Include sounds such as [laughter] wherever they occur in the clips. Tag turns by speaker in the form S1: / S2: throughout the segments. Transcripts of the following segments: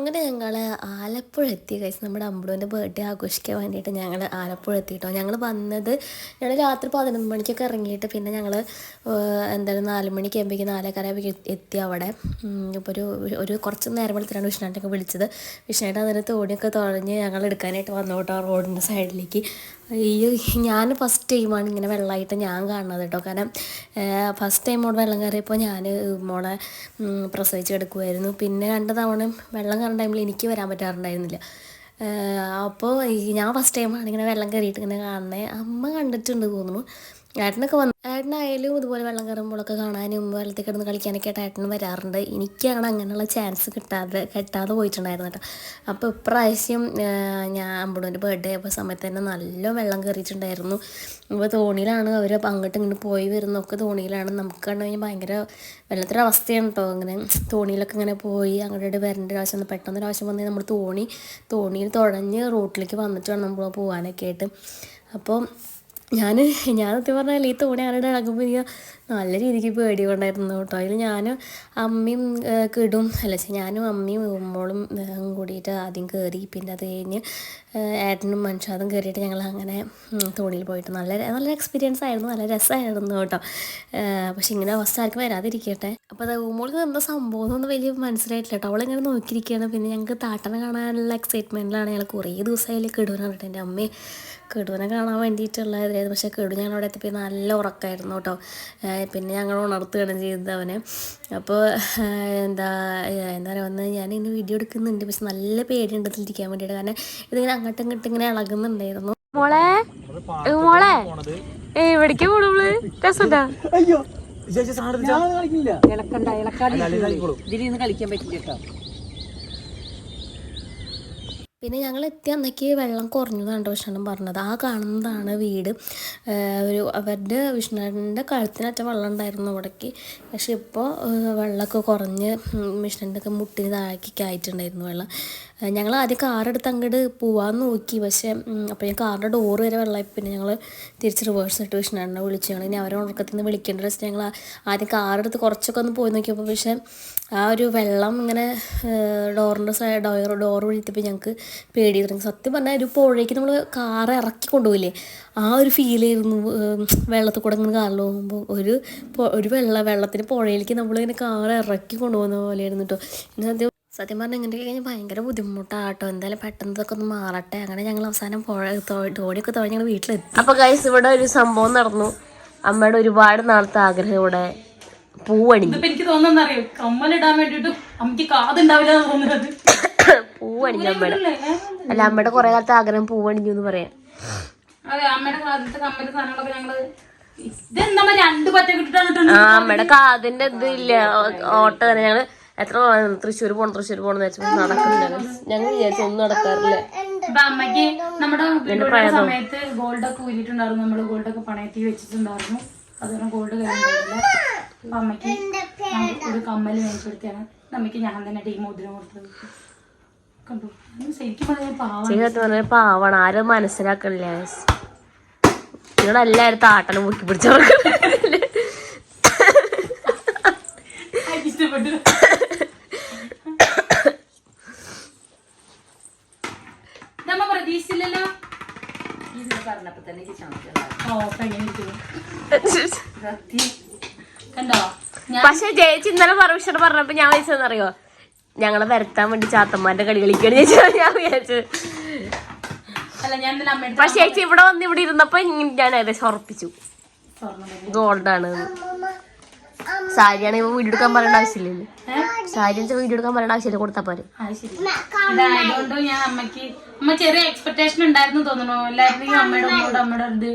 S1: അങ്ങനെ ഞങ്ങൾ ആലപ്പുഴ എത്തി കഴിച്ച് നമ്മുടെ അമ്പുവിന്റെ ബർത്ത്ഡേ ആഘോഷിക്കാൻ വേണ്ടിയിട്ട് ഞങ്ങൾ ആലപ്പുഴ എത്തിയിട്ടോ ഞങ്ങൾ വന്നത് ഞങ്ങൾ രാത്രി പതിനൊന്ന് മണിക്കൊക്കെ ഇറങ്ങിയിട്ട് പിന്നെ ഞങ്ങൾ എന്തായാലും നാല് മണിക്ക് ആകുമ്പോഴേക്കും നാലേക്കാര എത്തി അവിടെ. ഇപ്പോൾ ഒരു ഒരു കുറച്ച് നേരം വെളുത്തിട്ടാണ് വിഷ്ണുട്ടൊക്കെ വിളിച്ചത്. വിഷ്ണുട്ട അതിന് തോണിയൊക്കെ തുഴഞ്ഞ് ഞങ്ങൾ എടുക്കാനായിട്ട് വന്നു കേട്ടോ ആ റോഡിന്റെ സൈഡിലേക്ക് അയ്യോ ഞാൻ ഫസ്റ്റ് ടൈമാണ് ഇങ്ങനെ വെള്ളമായിട്ട് ഞാൻ കാണുന്നത് കേട്ടോ കാരണം ഫസ്റ്റ് ടൈം അവിടെ വെള്ളം കയറിയപ്പോൾ ഞാൻ മോളെ പ്രസവിച്ച് കിടക്കുമായിരുന്നു പിന്നെ രണ്ട് തവണ വെള്ളം കയറുന്ന ടൈമിൽ എനിക്ക് വരാൻ പറ്റാറുണ്ടായിരുന്നില്ല. അപ്പോൾ ഞാൻ ഫസ്റ്റ് ടൈമാണ് ഇങ്ങനെ വെള്ളം കയറിയിട്ട് ഇങ്ങനെ കാണുന്നത് അമ്മ കണ്ടിട്ടുണ്ട് തോന്നുന്നു. ഏട്ടനൊക്കെ വന്നു ഏട്ടനായാലും ഇതുപോലെ വെള്ളം കയറുമ്പോഴൊക്കെ കാണാനും വെള്ളത്തിൽ കിടന്ന് കളിക്കാനൊക്കെ ആയിട്ട് ഏട്ടൻ വരാറുണ്ട്. എനിക്കാണ് അങ്ങനെയുള്ള ചാൻസ് കിട്ടാതെ കിട്ടാതെ പോയിട്ടുണ്ടായിരുന്നു കേട്ടോ. അപ്പോൾ ഇപ്രാവശ്യം ഞാൻ അമ്പടൂന്റെ ബർത്ത്ഡേ ആയപ്പോൾ സമയത്ത് തന്നെ നല്ല വെള്ളം കയറിയിട്ടുണ്ടായിരുന്നു. അപ്പോൾ തോണിയിലാണ് അവർ അങ്ങോട്ടും ഇങ്ങോട്ടും പോയി വരുന്നൊക്കെ തോണിയിലാണ് നമുക്ക് കണ്ടു കഴിഞ്ഞാൽ ഭയങ്കര വെള്ളത്തിന്റെ അവസ്ഥയാണ് കേട്ടോ അങ്ങനെ തോണിയിലൊക്കെ ഇങ്ങനെ പോയി അങ്ങോട്ട് വരേണ്ട ഒരു ആവശ്യം പെട്ടെന്ന് ഒരു ആവശ്യം വന്നാൽ നമ്മൾ തോണി തോണിയിൽ തുഴഞ്ഞ് റോട്ടിലേക്ക് വന്നിട്ട് വേണം നമ്മൾ പോകാനൊക്കെ ആയിട്ട്. അപ്പോൾ ഞാൻ ഞാൻ സത്യം പറഞ്ഞാൽ ഈ തോണി ആരുടെ ഇളകുമ്പോൾ എനിക്ക് നല്ല രീതിക്ക് പേടി കൊണ്ടായിരുന്നു കേട്ടോ. അതിൽ ഞാൻ അമ്മയും കിടും. അല്ല ഞാനും അമ്മയും ഉമ്മോളും കൂടിയിട്ട് ആദ്യം കയറി പിന്നെ അത് കഴിഞ്ഞ് ഏട്ടനും മനുഷ്യാദും കയറിയിട്ട് ഞങ്ങൾ അങ്ങനെ തോണിയിൽ പോയിട്ട് നല്ല നല്ല എക്സ്പീരിയൻസ് ആയിരുന്നു നല്ല രസമായിരുന്നു കേട്ടോ. പക്ഷെ ഇങ്ങനെ അവസ്ഥ ആർക്കും വരാതിരിക്കട്ടെ. അപ്പോൾ അത് ഉമ്മോൾക്ക് എന്താ സംഭവം എന്നൊന്നും വലിയ മനസ്സിലായിട്ടില്ല കേട്ടോ. അവളിങ്ങനെ നോക്കിയിരിക്കുകയാണ്. പിന്നെ ഞങ്ങൾക്ക് താട്ടനെ കാണാനുള്ള എക്സൈറ്റ്മെന്റിലാണ് ഞങ്ങൾ കുറേ ദിവസമായി കെടുവനെ കണ്ടിട്ട്. എന്റെ അമ്മയെ കെടുവനെ കാണാൻ വേണ്ടിയിട്ടുള്ള ഇതായിരുന്നു പക്ഷേ കെടു ഞങ്ങൾ അവിടെ എത്തിയപ്പോൾ നല്ല ഉറക്കമായിരുന്നു കേട്ടോ. പിന്നെ ഞങ്ങൾ ഉണർത്തുകയാണ് ചെയ്തത് അവനെ. അപ്പോൾ എന്താ എന്താ പറയുക വന്ന് ഞാൻ ഇന്ന് വീഡിയോ എടുക്കുന്നുണ്ട്. പക്ഷെ നല്ല പേടിയുണ്ട് ഇതിലിരിക്കാൻ വേണ്ടിയിട്ട്. കാരണം ഇതിങ്ങനെ അങ്ങോട്ടും ഇങ്ങോട്ടും ഇങ്ങനെ ഇളകുന്നുണ്ടായിരുന്നു മോളെ? ഏ, മോളെ എവിടേക്ക് പോണുള്ളു രസമുണ്ടാ?
S2: അയ്യോ.
S3: ഇളക്കണ്ട ഇളക്കാതെ നിന്ന് കളിക്കാൻ പറ്റില്ല കേട്ടോ.
S1: പിന്നെ ഞങ്ങൾ എത്തിയ അന്നേക്ക് വെള്ളം കുറഞ്ഞതാണ് വിഷ്ണു പറഞ്ഞത്. ആ കാണുന്നതാണ് വീട്. ഒരു അവരുടെ വിഷ്ണുവിന്റെ കഴുത്തിനറ്റ വെള്ളം ഉണ്ടായിരുന്നു അവിടേക്ക്. പക്ഷെ ഇപ്പോൾ വെള്ളമൊക്കെ കുറഞ്ഞ് വിഷ്ണുവിന്റെ ഒക്കെ മുട്ടിന് താഴേക്കൊക്കെ ആയിട്ടുണ്ടായിരുന്നു വെള്ളം. ഞങ്ങൾ ആദ്യം കാറെടുത്ത് അങ്ങോട്ട് പോവാൻ നോക്കി. പക്ഷേ അപ്പോൾ ഞാൻ കാറിന്റെ ഡോറ് വരെ വെള്ളമായി പിന്നെ ഞങ്ങൾ തിരിച്ച് റിവേഴ്സ് വിഷ്ണുവിനെ വിളിച്ചു. ഞങ്ങൾ ഇനി അവരെ ഉറക്കത്തിൽ നിന്ന് വിളിക്കേണ്ട വെച്ചിട്ട് ഞങ്ങൾ ആദ്യം കാറെടുത്ത് കുറച്ചൊക്കെ ഒന്ന് പോയി നോക്കിയപ്പോൾ പക്ഷേ ആ ഒരു വെള്ളം ഇങ്ങനെ ഡോറിന്റെ സൈഡ് ഡോർ ഡോർ വഴിത്തപ്പോൾ ഞങ്ങൾക്ക് പേടി തുടങ്ങി സത്യം പറഞ്ഞാൽ ഒരു പുഴയ്ക്ക് നമ്മൾ കാറ് ഇറക്കി കൊണ്ടുപോയില്ലേ ആ ഒരു ഏഹ് വെള്ളത്തിൽ കൂടെ ഇങ്ങനെ കാറിൽ പോകുമ്പോൾ ഒരു ഒരു വെള്ളം വെള്ളത്തിന് പുഴയിലേക്ക് നമ്മളിങ്ങനെ കാറ് ഇറക്കി കൊണ്ടുപോകുന്ന പോലെയായിരുന്നു കേട്ടോ പിന്നെ സത്യം പറഞ്ഞാൽ ഇങ്ങനെ കഴിഞ്ഞാൽ ഭയങ്കര ബുദ്ധിമുട്ടാണ് കേട്ടോ എന്തായാലും പെട്ടെന്ന് ഇതൊക്കെ ഒന്ന് മാറട്ടെ. അങ്ങനെ ഞങ്ങൾ അവസാനം പുഴ തോന്നി ഞങ്ങൾ വീട്ടിലെത്തി അപ്പോൾ ഗൈസ് ഇവിടെ ഒരു സംഭവം നടന്നു. അമ്മയുടെ ഒരുപാട് നാളത്തെ ആഗ്രഹം ഇവിടെ പൂവണി.
S4: ഇതിപ്പോ എനിക്ക് തോന്നുന്നറിയോ കമ്മലിടാൻ വേണ്ടിട്ട് അമ്മയ്ക്ക് കാതുണ്ടാവില്ല എന്ന് തോന്നുന്നത്.
S1: പൂവണിഞ്ഞു അമ്മയുടെ. അല്ല അമ്മയുടെ കുറെ കാലത്തെ ആഗ്രഹം പൂവണിഞ്ഞു എന്ന് പറയാം.
S4: അതെ അമ്മയുടെ കാലത്തെ കമ്മൽ സാധനങ്ങളൊക്കെ ഞങ്ങൾ ഇതെന്താ രണ്ട് പറ്റ കിട്ടിട്ടാണ്
S1: ആ അമ്മയുടെ കാതിന്റെ ഇത് ഇല്ല. ഓട്ടം തന്നെ. ഞങ്ങൾ എത്ര തവണ തൃശ്ശൂർ പോണം തൃശ്ശൂർ പോണെന്ന് വെച്ചപ്പോൾ നടക്കുന്നില്ല ഞങ്ങൾ വിചാരിച്ചു ഒന്നും നടക്കാറില്ല.
S4: ഇപ്പൊ നമ്മുടെ സമയത്ത് ഗോൾഡൊക്കെ ഊരിയിട്ടുണ്ടായിരുന്നു. നമ്മൾ ഗോൾഡൊക്കെ പണയത്തി വെച്ചിട്ടുണ്ടായിരുന്നു. അതുപോലെ ഗോൾഡ് കഴിഞ്ഞില്ല അപ്പൊ ഒരു ഞാൻ തന്നെ ടീം കൊടുത്തത്. ഉം, ശരിക്കും
S1: പാവാണ്. ആരും മനസ്സിലാക്കണില്ല. നിങ്ങളെല്ലാരും താട്ടനെ മുക്കി പിടിച്ചവർക്ക്
S4: ഇഷ്ടപ്പെട്ടു.
S3: തന്നെ
S4: കണ്ടോ?
S1: പക്ഷെ ചേച്ചി ഇന്നലെ പറവിഷണം പറഞ്ഞപ്പോ ഞാൻ വിളിച്ചതെന്നറിയോ ഞങ്ങളെ വരുത്താൻ വേണ്ടി ചാത്തന്മാരുടെ കളി കളിക്കുകയാണ് ചേച്ചി ഞാൻ വിചാരിച്ചത് പക്ഷെ ചേച്ചി ഇവിടെ വന്ന് ഇവിടെ ഇരുന്നപ്പോ ഞാൻ ഏകദേശം ഉറപ്പിച്ചു. ഗോൾഡാണ്. സാരിയാണ് വീഡിയോ എടുക്കാൻ പറയേണ്ട ആവശ്യമില്ലല്ലോ സാരി വീഡിയോ എടുക്കാൻ പറയേണ്ട ആവശ്യമില്ല കൊടുത്താൽ പോരെ.
S4: അമ്മ ചെറിയ എക്സ്പെക്ടേഷൻ ഉണ്ടായിരുന്നു തോന്നുന്നു. അമ്മയുടെ ഇത്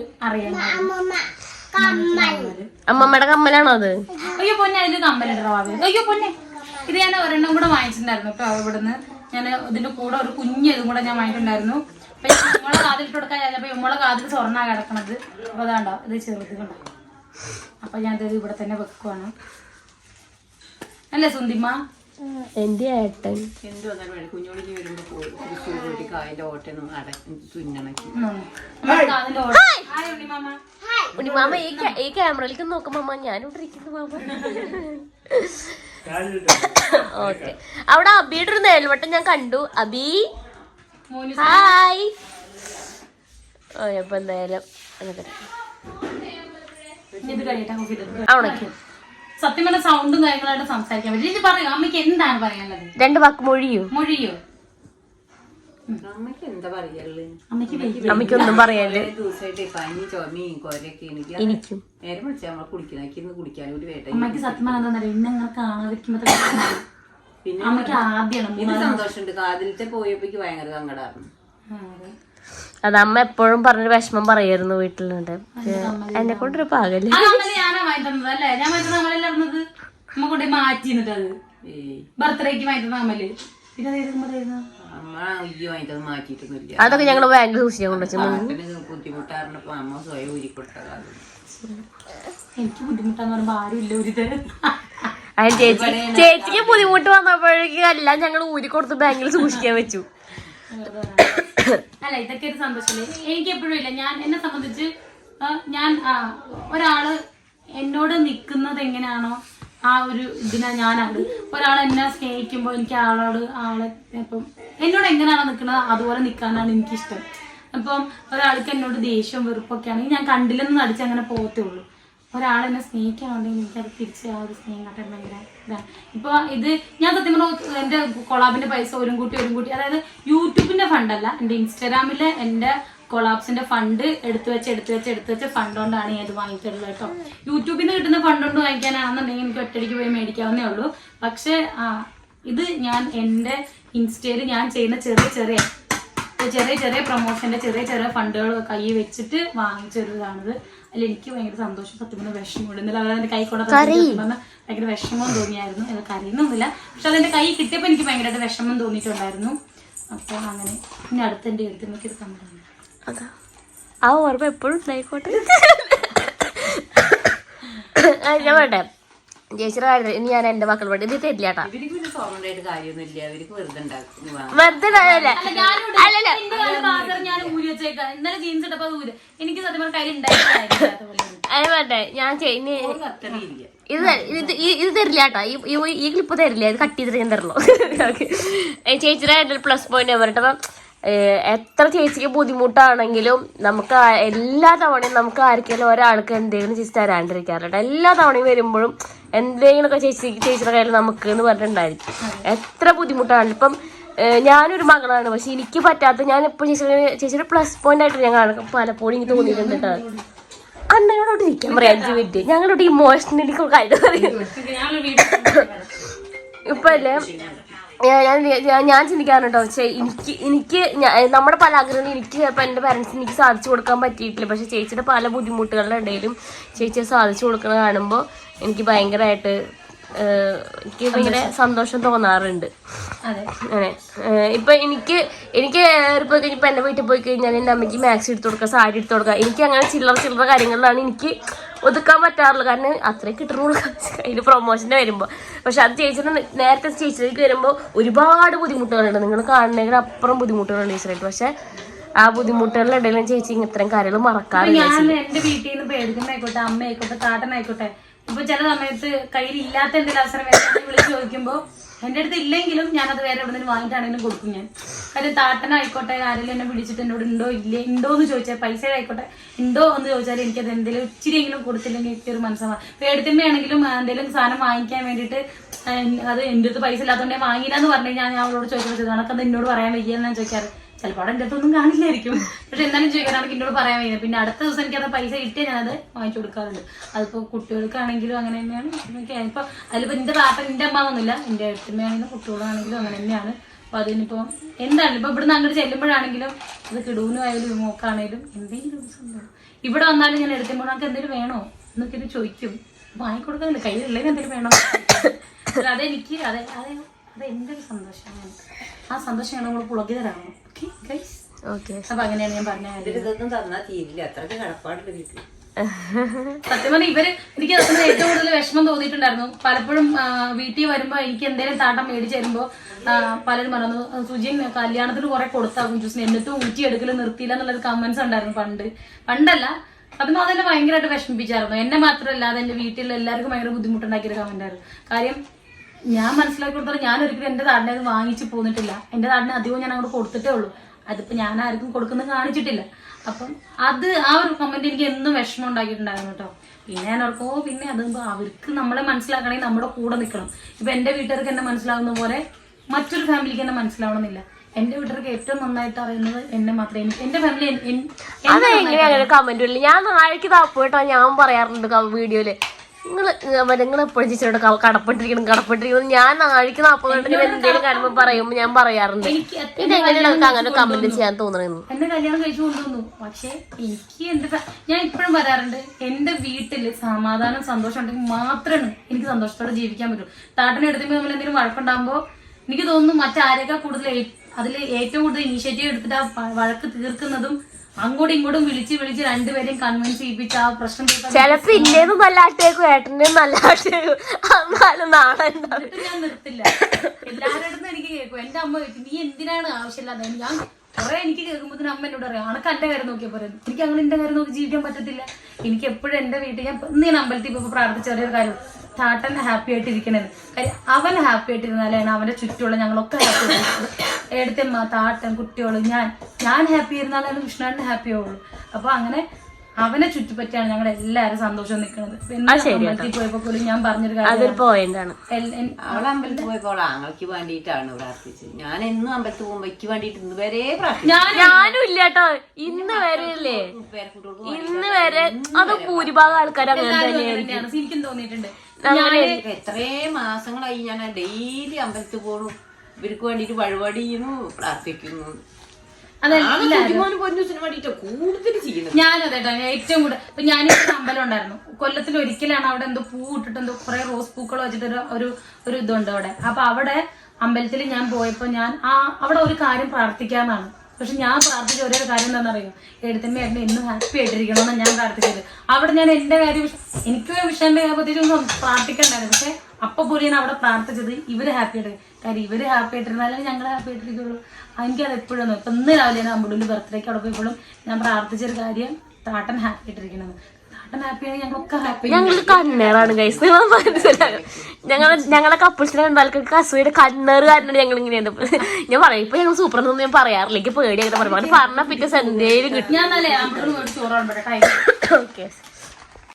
S1: അമ്മമ്മയുടെ കമ്മലാണോ അത്?
S4: അയ്യോ പൊന്നെ അതിൽ ആവേ? അയ്യോ പൊന്നെ. ഇത് ഞാൻ ഒരെണ്ണം കൂടെ വാങ്ങിച്ചിട്ടുണ്ടായിരുന്നു കേട്ടോ ഇവിടുന്ന്. ഞാൻ ഇതിന്റെ കൂടെ ഒരു കുഞ്ഞ് ഇതും കൂടെ ഞാൻ വാങ്ങിയിട്ടുണ്ടായിരുന്നു. അപ്പൊ ഇമ്മളെ കാതിലിട്ട് കൊടുക്കാൻ അപ്പൊ ഇമ്മളെ കാതിൽ സ്വർണ കിടക്കണത്. അപ്പൊ അതാണ്ടോ ഇത് ചെറുത് കണ്ടോ. അപ്പൊ ഞാനത് ഇവിടെ തന്നെ വെക്കുവാണ്. അല്ലേ സുന്ദിമ
S1: എന്റെ ഏട്ടൻ.
S3: എന്ത് വന്നാലും വേണം കുഞ്ഞോളിക്ക് വരുമ്പോ പോയി. തൃശ്ശൂർ പോയിട്ട് കായന്റെ ഓട്ടൊന്നും അട തുന്നണക്കി.
S4: ഉം. നമ്മുടെ കാതിന്റെ ഓട്ടം. ഉണ്ണിമാമ.
S1: ഉണ്ണി മാമ ഈ ക്യാ- ഈ ക്യാമറയിലേക്ക് നോക്കും മാമ. ഞാനിവിടെ ഇരിക്കുന്നു മാമ.
S5: ഓക്കെ. അവിടെ അബിയുടെ ഒരു നേൽവട്ടം ഞാൻ കണ്ടു. അബി
S4: മോന്
S5: ഹായ്. ഓ അപ്പൊ എന്തായാലും അങ്ങനെ. ഉണക്കി.
S4: സത്യം പറഞ്ഞ സൗണ്ടും കാര്യങ്ങളായിട്ട് സംസാരിക്കാൻ പറ്റില്ല ഇത് പറയൂ അമ്മയ്ക്ക് എന്താണ് പറയാനുള്ളത്?
S5: രണ്ട് വാക്ക് മൊഴിയോ.
S4: മൊഴിയോ.
S3: അമ്മയ്ക്ക് എന്താ പറയുള്ളു
S4: അമ്മയ്ക്ക് ഒന്നും
S5: അമ്മയ്ക്കൊന്നും പറയാനില്ല.
S3: കുറേ ദിവസമായിട്ട് പനി ചുമയും കൊരയൊക്കെ എനിക്ക്
S5: എനിക്കും.
S3: നേരെ വിളിച്ചാൽ നമ്മളെ കുടിക്കണം ഇന്ന് കുടിക്കാൻ ഒരു വേട്ട
S4: അമ്മയ്ക്ക് സത്യം പറഞ്ഞാൽ എന്താ ഇന്നെ അങ്ങനെ കാണാതിരിക്കുമ്പോ
S3: പിന്നെ
S4: അമ്മയ്ക്ക് ആദ്യമാണ്
S3: സന്തോഷമുണ്ട്. കാതിലത്തെ പോയപ്പോഴേക്ക് ഭയങ്കര സങ്കടമായിരുന്നു
S5: അത് അമ്മ എപ്പോഴും പറഞ്ഞൊരു വിഷമം പറയായിരുന്നു വീട്ടിലുണ്ട്. എന്നെ കൊണ്ടൊരു പാകല്ലേ.
S3: മാറ്റിയിട്ടൊന്നുമില്ല.
S5: അതൊക്കെ ഞങ്ങൾ ബാങ്കിൽ സൂക്ഷിച്ചാൽ കൊണ്ടുവച്ചു
S3: അമ്മ സ്വയം
S4: എനിക്ക് ബുദ്ധിമുട്ടാന്ന് പറയുമ്പോ ആരും ഇല്ല ഒരു തരം
S5: അതിന് ചേച്ചി. ചേച്ചിക്ക് ബുദ്ധിമുട്ട് വന്നപ്പോഴേക്കും എല്ലാം ഞങ്ങൾ ഊരി കൊടുത്ത് ബാങ്കിൽ സൂക്ഷിക്കാൻ വെച്ചു.
S4: അല്ല ഇതൊക്കെ ഒരു സന്തോഷമല്ലേ എനിക്ക് എപ്പോഴും ഇല്ല. ഞാൻ എന്നെ സംബന്ധിച്ച് ഞാൻ ഒരാൾ എന്നോട് നിൽക്കുന്നത് എങ്ങനെയാണോ ആ ഒരു ഇതിനാ ഞാനാണ്. ഒരാൾ എന്നെ സ്നേഹിക്കുമ്പോൾ എനിക്ക് ആളോട് ആളെ ഇപ്പം എന്നോട് എങ്ങനെയാണോ നിൽക്കുന്നത് അതുപോലെ നിൽക്കാനാണ് എനിക്കിഷ്ടം. അപ്പം ഒരാൾക്ക് എന്നോട് ദേഷ്യം വെറുപ്പൊക്കെ ആണെങ്കിൽ ഞാൻ കണ്ടില്ലെന്ന് നടിച്ച് അങ്ങനെ പോകത്തേ ഉള്ളൂ. ഒരാളെന്നെ സ്നേഹിക്കാനുണ്ടെങ്കിൽ എനിക്കത് തിരിച്ച് ആ ഒരു സ്നേഹം കാട്ടാൻ ഭയങ്കര ഇതാണ് ഇപ്പൊ ഇത് ഞാൻ സത്യം പറഞ്ഞു എന്റെ കൊളാബിന്റെ പൈസ ഒരു കൂട്ടി ഒരു കൂട്ടി. അതായത് യൂട്യൂബിന്റെ ഫണ്ടല്ല എന്റെ ഇൻസ്റ്റാഗ്രാമിലെ എന്റെ കൊളാബ്സിന്റെ ഫണ്ട് എടുത്തു വെച്ച് എടുത്തു വെച്ച് എടുത്തു വെച്ച ഫണ്ട് കൊണ്ടാണ് ഞാൻ ഇത് വാങ്ങിച്ചത് കേട്ടോ. യൂട്യൂബിൽ നിന്ന് കിട്ടുന്ന ഫണ്ട് കൊണ്ട് വാങ്ങിക്കാനാണെന്നുണ്ടെങ്കിൽ എനിക്ക് ഒറ്റയ്ക്ക് പോയി മേടിക്കാവുന്നേ ഉള്ളൂ. പക്ഷേ ഇത് ഞാൻ എന്റെ ഇൻസ്റ്റയിൽ ഞാൻ ചെയ്യുന്ന ചെറിയ ചെറിയ ചെറിയ ചെറിയ പ്രൊമോഷന്റെ ചെറിയ ചെറിയ ഫണ്ടുകൾ കൈ വെച്ചിട്ട് വാങ്ങിച്ചൊരിതാണിത്. അതിൽ എനിക്ക് ഭയങ്കര സന്തോഷം സത്യം പറഞ്ഞ വിഷമമുണ്ട്. ഇന്നലെ അവർ എന്റെ കൈ കൂടെ ഭയങ്കര വിഷമം തോന്നിയായിരുന്നു. അത് കരയുന്നൊന്നുമില്ല പക്ഷെ അതെന്റെ കൈ കിട്ടിയപ്പോൾ എനിക്ക് ഭയങ്കരമായിട്ട് വിഷമം തോന്നിയിട്ടുണ്ടായിരുന്നു. അപ്പോൾ അങ്ങനെ പിന്നെ അടുത്ത എന്റെ എഴുത്ത് നോക്കിയത് കണ്ടു
S5: അതാ. ആ ഓർമ്മ എപ്പോഴും ഉണ്ടായിക്കോട്ടെ. [coughs] ഞാൻ വേണ്ടേ ചേച്ചിയുടെ കാര്യം ഇനി ഞാൻ എന്റെ മക്കൾ വേണ്ടി ഇത് തരില്ല കേട്ടാ.
S3: കാര്യമൊന്നുമില്ല. അവർക്ക് വെറുതെ ഉണ്ടാക്കും.
S5: വെറുതെ.
S4: ഞാൻ ഊരി വെച്ചേക്കാം ഇന്നലെ ജീൻസ് ഊര്. എനിക്ക് സത്യം പറഞ്ഞ
S5: അത് ഞാൻ ഇത് ഇത് ഇത് തരില്ല കേട്ടോ. ഈ ഈ- ക്ലിപ്പ് തരില്ല. ഇത് കട്ട് ചെയ്തിട്ട് ഞാൻ തരണോ? ചേച്ചിയുടെ പ്ലസ് പോയിന്റ് പറഞ്ഞിട്ട് അപ്പം എത്ര ചേച്ചിക്ക് ബുദ്ധിമുട്ടാണെങ്കിലും നമുക്ക് എല്ലാ തവണയും നമുക്ക് ആർക്കെങ്കിലും ഒരാൾക്ക് എന്തെങ്കിലും ചേച്ചി തരാണ്ടിരിക്കാറുണ്ട്. എല്ലാ തവണയും വരുമ്പോഴും എന്തെങ്കിലുമൊക്കെ ചേച്ചി ചേച്ചിയുടെ കയ്യിൽ നമുക്ക് എന്ന് പറഞ്ഞിട്ടുണ്ടായിരിക്കും എത്ര ബുദ്ധിമുട്ടാണ്. ഇപ്പം ഞാനൊരു മകളാണ്. പക്ഷെ എനിക്ക് പറ്റാത്ത ഞാൻ ഇപ്പം ചേച്ചിയുടെ ചേച്ചിയുടെ പ്ലസ് പോയിന്റ് ആയിട്ട് കാണും. പലപ്പോഴും എനിക്ക് തോന്നിയിട്ടുണ്ട് കേട്ടോ. ഇരിക്കാൻ പറയാം അഞ്ചു മിനിറ്റ് ഞങ്ങളോട് ഇമോഷണലി കാര്യം പറയും. ഇപ്പൊ അല്ലേ ഞാൻ ഞാൻ- ചിന്തിക്കാറുണ്ടോ പക്ഷേ എനിക്ക് എനിക്ക് നമ്മുടെ പല ആഗ്രഹങ്ങളും എനിക്ക് ചിലപ്പോൾ എന്റെ പാരൻസിന് എനിക്ക് സാധിച്ചു കൊടുക്കാൻ പറ്റിയിട്ടില്ല. പക്ഷേ ചേച്ചിയുടെ പല ബുദ്ധിമുട്ടുകളുടെ ഇടയിലും ചേച്ചിയെ സാധിച്ചു കൊടുക്കുന്നത് കാണുമ്പോൾ എനിക്ക് ഭയങ്കരമായിട്ട് എനിക്ക് ഭയങ്കര സന്തോഷം. തോന്നാറുണ്ട്. അങ്ങനെ. ഇപ്പൊ എനിക്ക് എനിക്ക് ഏറി പോയി എന്റെ വീട്ടിൽ പോയി കഴിഞ്ഞാൽ എന്റെ അമ്മയ്ക്ക് മാക്സ് എടുത്തു കൊടുക്കുക സാരി എടുത്തു കൊടുക്കുക. എനിക്ക് അങ്ങനെ ചില്ലറ ചില്ലറ കാര്യങ്ങളിലാണ് എനിക്ക് ഒതുക്കാൻ പറ്റാറുള്ളത്. കാരണം അത്രയും കിട്ടുന്നുള്ളൂ അതിന് പ്രൊമോഷന്റെ വരുമ്പോൾ പക്ഷെ അത് ചേച്ചിന് നേരത്തെ ചേച്ചിയിലേക്ക് വരുമ്പോൾ ഒരുപാട് ബുദ്ധിമുട്ടുകളുണ്ട്. നിങ്ങൾ കാണുന്നതിന് അപ്പുറം ബുദ്ധിമുട്ടുകളുണ്ട് ചേച്ചിയായിട്ട് പക്ഷെ ആ ബുദ്ധിമുട്ടുകളുടെ ഇടയിലും ചേച്ചി ഇത്രയും കാര്യങ്ങൾ മറക്കാറില്ല
S4: ഞാൻ എന്റെ വീട്ടിൽ നിന്ന് പേടിക്കുന്നായിക്കോട്ടെ അമ്മയായിക്കോട്ടെ താട്ടനായിക്കോട്ടെ ഇപ്പൊ ചില സമയത്ത് കയ്യിൽ ഇല്ലാത്ത എന്തെങ്കിലും അവസരം വിളിച്ച് ചോദിക്കുമ്പോ എന്റെ അടുത്ത് ഇല്ലെങ്കിലും ഞാനത് വേറെ എവിടെ നിന്ന് വാങ്ങിയിട്ടാണെങ്കിലും കൊടുക്കും ഞാൻ. കാര്യം താട്ടനായിക്കോട്ടെ ആരെങ്കിലും എന്നെ വിളിച്ചിട്ട് എന്നോട് ഉണ്ടോ ഇല്ലേ ഉണ്ടോ എന്ന് ചോദിച്ചാൽ പൈസ ആയിക്കോട്ടെ ഉണ്ടോ എന്ന് ചോദിച്ചാൽ എനിക്ക് എനിക്കത് എന്തെങ്കിലും ഇച്ചിരിയെങ്കിലും കൊടുത്തില്ലെങ്കിൽ എനിക്കൊരു മനസ്സമാണ് പേടിത്തമ്മയാണെങ്കിലും എന്തെങ്കിലും സാധനം വാങ്ങിക്കാൻ വേണ്ടിട്ട് അത് എന്റെ അടുത്ത് പൈസ ഇല്ലാത്തതുകൊണ്ട് വാങ്ങിയില്ല എന്ന് പറഞ്ഞു കഴിഞ്ഞാൽ ഞാൻ അവളോട് ചോദിച്ചത് കണക്കത് എന്നോട് പറയാൻ വയ്യെന്ന്? ഞാൻ ചോദിക്കാറ്. ചിലപ്പോൾ അവിടെ എന്റെ അടുത്തൊന്നും കാണില്ലായിരിക്കും. പക്ഷെ എന്നാലും ജീവനാണ് എന്നോട് പറയാൻ വയ്യ. പിന്നെ അടുത്ത ദിവസം എനിക്ക് അത് പൈസ കിട്ടിയാൽ ഞാനത് വാങ്ങിച്ചു കൊടുക്കാറുണ്ട്. അതിപ്പോൾ കുട്ടികൾക്കാണെങ്കിലും അങ്ങനെ തന്നെയാണ്. ഇപ്പൊ അതിലിപ്പോൾ എന്റെ പാപ്പ എന്റെ അമ്മ ഒന്നുമില്ല എന്റെ അടുത്തമ്മയാണെങ്കിലും കുട്ടികളാണെങ്കിലും അങ്ങനെ തന്നെയാണ്. അപ്പോൾ അതിനിപ്പോ എന്താണ്? ഇപ്പോൾ ഇവിടുന്ന് അങ്ങോട്ട് ചെല്ലുമ്പോഴാണെങ്കിലും അത് കിടൂനുമായാലും മോക്കാണെങ്കിലും എന്തെങ്കിലും സംഭവം. ഇവിടെ വന്നാലും ഞാൻ എടുക്കുമ്പോൾ നമുക്ക് എന്തെങ്കിലും വേണോ? എന്നൊക്കെ ഇത് ചോദിക്കും. വാങ്ങിക്കൊടുക്കാനില്ല കയ്യിലുള്ളതിന് എന്തെങ്കിലും വേണോ? അതെനിക്ക് അതെ അതെ അത് എന്റെ സന്തോഷമാണ് ആ സന്തോഷം നമ്മൾ പുളകി ഓക്കെ ഗൈസ്
S5: ഓക്കെ
S4: അപ്പൊ അങ്ങനെയാണ് ഞാൻ പറഞ്ഞത്
S3: ഇവർ ഇതൊന്നും തന്നാ തീരില്ല. അത്രയ്ക്ക് കടപ്പാടുണ്ട് ഇവർക്ക് [laughs]
S4: സത്യം പറഞ്ഞാൽ ഇവർ എനിക്ക് അതിന് ഏറ്റവും കൂടുതൽ വിഷമം തോന്നിയിട്ടുണ്ടായിരുന്നു. പലപ്പോഴും വീട്ടിൽ വരുമ്പോ എനിക്ക് എന്തെങ്കിലും താട്ടം മേടിച്ച് തരുമ്പോ പലരും പറഞ്ഞു സുജിൻ കല്യാണത്തിന് കുറെ കൊടുത്താകും ജ്യൂസിന്. എന്നിട്ടും ഊറ്റി എടുക്കൽ നിർത്തിയില്ല എന്നുള്ളൊരു കമന്റ്സ് ഉണ്ടായിരുന്നു പണ്ട്. പണ്ടല്ല. അപ്പൊ അതെന്നെ ഭയങ്കരമായിട്ട് വിഷമിപ്പിച്ചായിരുന്നു. എന്നെ മാത്രമല്ല അത് എന്റെ വീട്ടിലുള്ള എല്ലാവർക്കും ഭയങ്കര ബുദ്ധിമുട്ടുണ്ടാക്കിയൊരു കമന്റ് ആയിരുന്നു. കാര്യം ഞാൻ മനസ്സിലാക്കി കൊടുത്താൽ ഞാൻ ഒരിക്കലും എന്റെ നാടിനെ അത് വാങ്ങിച്ചു പോന്നിട്ടില്ല. എന്റെ നാടിനെ അധികവും ഞാൻ അങ്ങോട്ട് കൊടുത്തിട്ടേ ഉള്ളൂ. അതിപ്പോ ഞാൻ ആർക്കും കൊടുക്കുന്നത് കാണിച്ചിട്ടില്ല. അപ്പം അത് ആ ഒരു കമന്റ് എനിക്ക് എന്നും വിഷമം ഉണ്ടാക്കിയിട്ടുണ്ടായിരുന്നു കേട്ടോ. പിന്നെ ഞാൻ ഓർക്കോ പിന്നെ അത് അവർക്ക് നമ്മളെ മനസ്സിലാക്കണമെങ്കിൽ നമ്മുടെ കൂടെ നിൽക്കണം. ഇപ്പൊ എന്റെ വീട്ടുകാർക്ക് എന്നെ മനസ്സിലാവുന്ന പോലെ മറ്റൊരു ഫാമിലിക്ക് എന്നെ മനസ്സിലാവണമെന്നില്ല. എന്റെ വീട്ടുകാർക്ക് ഏറ്റവും നന്നായിട്ട് അറിയുന്നത് എന്നെ മാത്രമേ എന്റെ ഫാമിലി
S5: അത് എങ്ങനെ അങ്ങനെ കമന്റ് ഞാൻ നാളേക്ക് താപ്പോയിട്ടോ ഞാൻ പറയാറുണ്ട് വീഡിയോയിൽ. നിങ്ങൾ നിങ്ങൾ എപ്പോഴും ചേച്ചിയോട് കടപ്പെട്ടിരിക്കണം കടപ്പെട്ടിരിക്കണം. ഞാൻ നാഴിക്ക് നാപ്പതുണ്ടെങ്കിൽ എന്തെങ്കിലും കാണുമ്പോൾ പറയുമ്പോൾ ഞാൻ പറയാറുണ്ട്. ഇതെങ്ങനെയാണ് അങ്ങനെ കമന്റ് ചെയ്യാൻ തോന്നണെന്ന്?
S4: എന്നെ കല്യാണം കഴിച്ചു കൊണ്ടുവന്നു പക്ഷെ എനിക്ക് എന്റെ ഞാൻ ഇപ്പോഴും പറയാറുണ്ട് എന്റെ വീട്ടിൽ സമാധാനം സന്തോഷം ഉണ്ടെങ്കിൽ മാത്രമാണ് എനിക്ക് സന്തോഷത്തോടെ ജീവിക്കാൻ പറ്റൂ. താട്ടനെ എടുത്തുമ്പോൾ നമ്മൾ എന്തെങ്കിലും വഴക്കുണ്ടാകുമ്പോ എനിക്ക് തോന്നുന്നു മറ്റാരേക്കാൾ കൂടുതൽ അതിൽ ഏറ്റവും കൂടുതൽ ഇനീഷ്യേറ്റീവ് എടുത്തിട്ട് ആ വഴക്ക് തീർക്കുന്നതും അങ്ങോട്ടും ഇങ്ങോട്ടും വിളിച്ച് വിളിച്ച് രണ്ടുപേരെയും കൺവിൻസ് ചെയ്യിപ്പിച്ച് ആ പ്രശ്നം തീർക്കാൻ
S5: ചിലപ്പോ ഇന്റേതും നല്ല ആട്ടേക്കും ഏട്ടന്റെയും നല്ല ആട്ടേക്കും എന്നാലും നാളെ എന്താ?
S4: എന്നിട്ട് ഞാൻ നിർത്തില്ല. എല്ലാവരുടെ അടുത്തും എനിക്ക് കേൾക്കും. എന്റെ അമ്മ ചോദിക്കും നീ എന്തിനാണ് ആവശ്യമില്ലാതെ? ഞാൻ കുറെ എനിക്ക് കേൾക്കുമ്പോൾ അമ്മ എന്നോട് പറയാം അണക്ക് എന്റെ കാര്യം നോക്കിയാൽ പറയുന്നു എനിക്ക് അങ്ങനെ എന്റെ കാര്യം നോക്കി ജീവിക്കാൻ പറ്റത്തില്ല. എനിക്ക് എപ്പോഴും എന്റെ വീട്ടിൽ ഞാൻ നീ അമ്പലത്തിൽ ഇപ്പൊ പ്രാർത്ഥിച്ച ഒരേ കാര്യം. താട്ടൻ ഹാപ്പി ആയിട്ടിരിക്കണത് കാര്യം അവൻ ഹാപ്പി ആയിട്ടിരുന്നാലാണ് അവന്റെ ചുറ്റുമുള്ള ഞങ്ങളൊക്കെ ഹാപ്പി ആയിട്ട് എടുത്തമ്മ താട്ടൻ കുട്ടികൾ ഞാൻ ഞാൻ ഹാപ്പി ഇരുന്നാലാണ് കൃഷ്ണാടിന് ഹാപ്പി ആവുള്ളൂ. അപ്പൊ അങ്ങനെ അവനെ ചുറ്റിപ്പറ്റിയാണ് ഞങ്ങൾ എല്ലാരും സന്തോഷം നിൽക്കുന്നത് അമ്പലത്തിൽ പോയപ്പോ പോലും ഞാൻ പറഞ്ഞൊരു കാര്യം
S5: അതൊരു പോയിന്റാണ്
S3: അവൾ അമ്പലത്തിൽ പോയപ്പോൾ ആങ്ങൾക്ക് വേണ്ടിയിട്ടാണ് പ്രാർത്ഥിച്ചത് ഞാൻ എന്നും അമ്പലത്തിൽ പോകുമ്പോ എനിക്ക് വേണ്ടിയിട്ട് ഇന്ന് വരെ
S5: ഞാനും ഇല്ല. കേട്ടോ. ഇന്ന് വരെ ഇല്ലേ? ഇന്ന് വരെ അത് ഭൂരിഭാഗം ആൾക്കാർ അങ്ങനെ
S4: അങ്ങനെ തന്നെയാണ്. എനിക്കും തോന്നിയിട്ടുണ്ട്.
S3: ഞാൻ എത്രയും മാസങ്ങളായി ഞാൻ ഡെയിലി അമ്പലത്തിൽ പോണു ഇവർക്ക് വേണ്ടിയിട്ട് വഴിപാട് ചെയ്യുന്നു പ്രാർത്ഥിക്കുന്നു. ചുറ്റുമോന് പൊന്നൂസിന് വേണ്ടിയിട്ട് കൂടുതൽ ചെയ്യുന്നത്.
S4: ഞാനും അതെ കേട്ടോ ഏറ്റവും കൂടുതൽ ഇപ്പൊ ഞാനിപ്പോ അമ്പലം ഉണ്ടായിരുന്നു. കൊല്ലത്തിൽ ഒരിക്കലാണ് അവിടെ എന്തോ പൂ ഇട്ടിട്ട് എന്തോ കുറെ റോസ് പൂക്കൾ വെച്ചിട്ട് ഒരു ഒരു ഒരു ഇതുണ്ട് അവിടെ. അപ്പൊ അവിടെ അമ്പലത്തിൽ ഞാൻ പോയപ്പോ ഞാൻ ആ അവിടെ ഒരു കാര്യം പ്രാർത്ഥിക്കാന്നാണ്. പക്ഷെ ഞാൻ പ്രാർത്ഥിച്ച ഒരേ കാര്യം എന്താണെന്നറിയോ? എഴുത്തമ്മ എന്നെ എന്നും ഹാപ്പി ആയിട്ടിരിക്കണമെന്നാണ് ഞാൻ പ്രാർത്ഥിച്ചത്. അവിടെ ഞാൻ എന്റെ കാര്യം എനിക്ക് വിഷയം പ്രത്യേകിച്ച് പ്രാർത്ഥിക്കണ്ടായിരുന്നു. പക്ഷെ അപ്പൊ പോലും ഞാൻ അവിടെ പ്രാർത്ഥിച്ചത് ഇവർ ഹാപ്പി ആയിട്ട്. കാര്യം ഇവർ ഹാപ്പി ആയിട്ടിരുന്നാലേ ഞങ്ങൾ ഹാപ്പി ആയിട്ടിരിക്കുള്ളൂ. എനിക്കത് എപ്പോഴും ഇപ്പൊ ഇന്ന് രാവിലെ ഞാൻ ബർത്ത്ഡേക്ക് അവിടെ പോയപ്പോഴും ഞാൻ പ്രാർത്ഥിച്ചൊരു കാര്യം താട്ടൻ ഹാപ്പി ആയിട്ടിരിക്കണം
S5: ഞങ്ങൾ കണ്ണേറാണ് ഗൈസ് നിങ്ങൾ ഞങ്ങൾ ഞങ്ങളെ കപ്പിൾസിനെ എന്തായാലും കസൂരി കണ്ണേറ് കാരണം ഞങ്ങൾ ഇങ്ങനെയാണ് ഞാൻ പറയും ഇപ്പൊ ഞങ്ങൾ സൂപ്പർ എന്നൊന്നും ഞാൻ പറയാറില്ല എനിക്ക് പേടി അങ്ങനെ പറഞ്ഞ പിറ്റേ സന്ധ്യയിൽ കിട്ടും ഓക്കെ